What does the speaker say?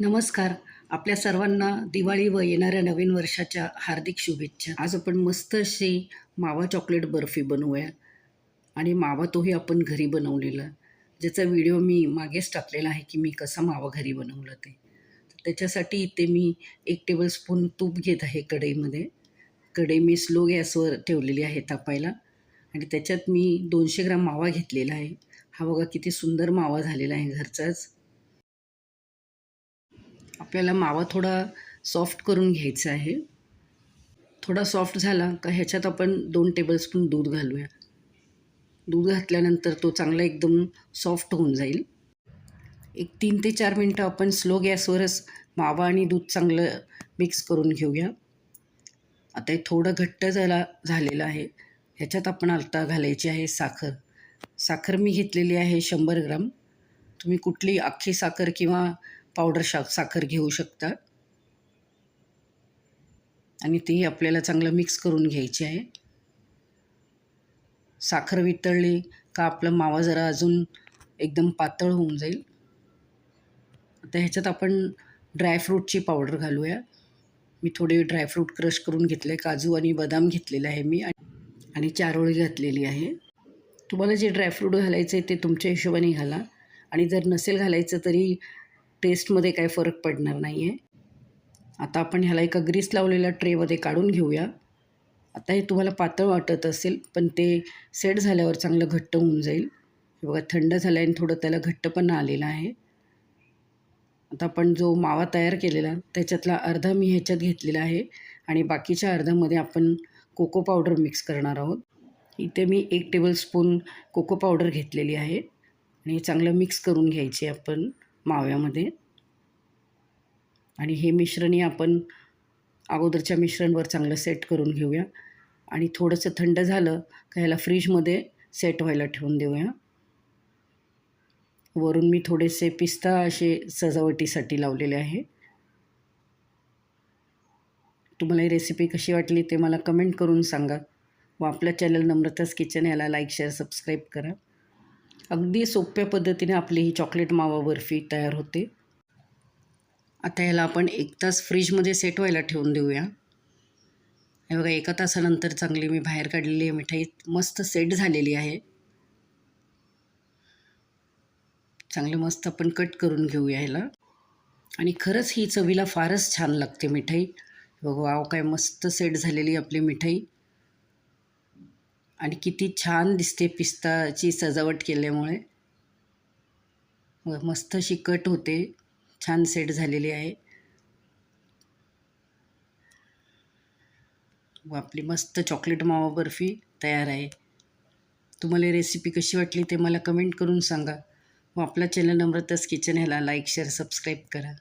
नमस्कार. आपल्या सर्वांना दिवाळी व येणाऱ्या नवीन वर्षाच्या हार्दिक शुभेच्छा. आज आपण मस्त अशी मावा चॉकलेट बर्फी बनवूया आणि मावा तोही आपण घरी बनवलेला. ज्याचा व्हिडिओ मी मागेच टाकलेला आहे की मी कसा मावा घरी बनवला ते. त्याच्यासाठी इथे मी एक टेबलस्पून तूप घेत आहे कढईमध्ये. कढई मी स्लो गॅसवर ठेवलेली आहे तापायला. आणि त्याच्यात मी दोनशे ग्राम मावा घेतलेला आहे. हा बघा किती सुंदर मावा झालेला आहे घरचाच. आपल्याला मावा थोडा सॉफ्ट करून घ्यायचा आहे. थोडा सॉफ्ट झाला का ह्याच्यात आपण दोन टेबलस्पून दूध घालूया. दूध घातल्यानंतर तो चांगला एकदम सॉफ्ट होऊन जाईल. एक तीन ते चार मिनटं आपण स्लो गॅसवरच मावा आणि दूध चांगलं मिक्स करून घेऊया. आता हे थोडं घट्ट झाला झालेलं आहे. ह्याच्यात आपण आता घालायची आहे साखर. साखर मी घेतलेली आहे शंभर ग्राम. तुम्ही कुठली अख्खी साखर किंवा पावडर शा साखर घेऊ शकता आणि तेही आपल्याला चांगलं मिक्स करून घ्यायची आहे. साखर वितळली का आपला मावा जरा अजून एकदम पातळ होऊन जाईल. आता ह्याच्यात आपण ड्रायफ्रूटची पावडर घालूया. मी थोडे ड्रायफ्रूट क्रश करून घेतले काजू आणि बदाम घेतलेले आहे मी. आणि चारोळी घातलेली आहे. तुम्हाला जे ड्रायफ्रूट घालायचं आहे ते तुमच्या हिशोबाने घाला. आणि जर नसेल घालायचं तरी टेस्टमध्ये काही फरक पडणार नाही आहे. आता आपण ह्याला एका ग्रीस लावलेल्या ट्रेमध्ये काढून घेऊया. आता हे तुम्हाला पातळ वाटत असेल पण ते सेट झाल्यावर चांगलं घट्ट होऊन जाईल. हे बघा थंड झालं आणि थोडं त्याला घट्टपणा आलेला आहे. आता आपण जो मावा तयार केलेला त्याच्यातला अर्धा मी ह्याच्यात घेतलेला आहे आणि बाकीच्या अर्ध्यामध्ये आपण कोको पावडर मिक्स करणार आहोत. इथे मी एक टेबलस्पून कोको पावडर घेतलेली आहे आणि चांगलं मिक्स करून घ्यायची आपण. माव्यामध्ये. आणि हे मिश्रणही आपण अगोदरच्या मिश्रणवर चांगलं सेट करून घेऊया. आणि थोडंसं थंड झालं का ह्याला फ्रीजमध्ये सेट व्हायला ठेवून देऊया. वरून मी थोडेसे पिस्ता असे सजावटीसाठी लावलेले आहे. तुम्हाला ही रेसिपी कशी वाटली ते मला कमेंट करून सांगा. व आपलं चॅनल नम्रताच किचन याला लाईक शेअर सबस्क्राईब करा. अगदी सोप्या पद्धतीने आपली ही चॉकलेट मावा बर्फी तयार होते. आता ह्याला आपण एक तास फ्रीजमध्ये सेट व्हायला ठेवून देऊया. हे बघा एका तासानंतर चांगली मी बाहेर काढलेली आहे मिठाई. मस्त सेट झालेली आहे. चांगले मस्त आपण कट करून घेऊया ह्याला आणि खरंच ही चवीला फारच छान लागते मिठाई. बघा वाव काय मस्त सेट झालेली आपली मिठाई. आणि किती छान दिसते पिस्ताची सजावट केल्यामुळे. मस्त अशी कट होते. छान सेट झालेली आहे. व आपली मस्त चॉकलेट मावा बर्फी तयार आहे. तुम्हाला रेसिपी कशी वाटली ते मला कमेंट करून सांगा. व आपला चॅनल नम्रताच किचन ह्याला लाईक शेअर सबस्क्राईब करा.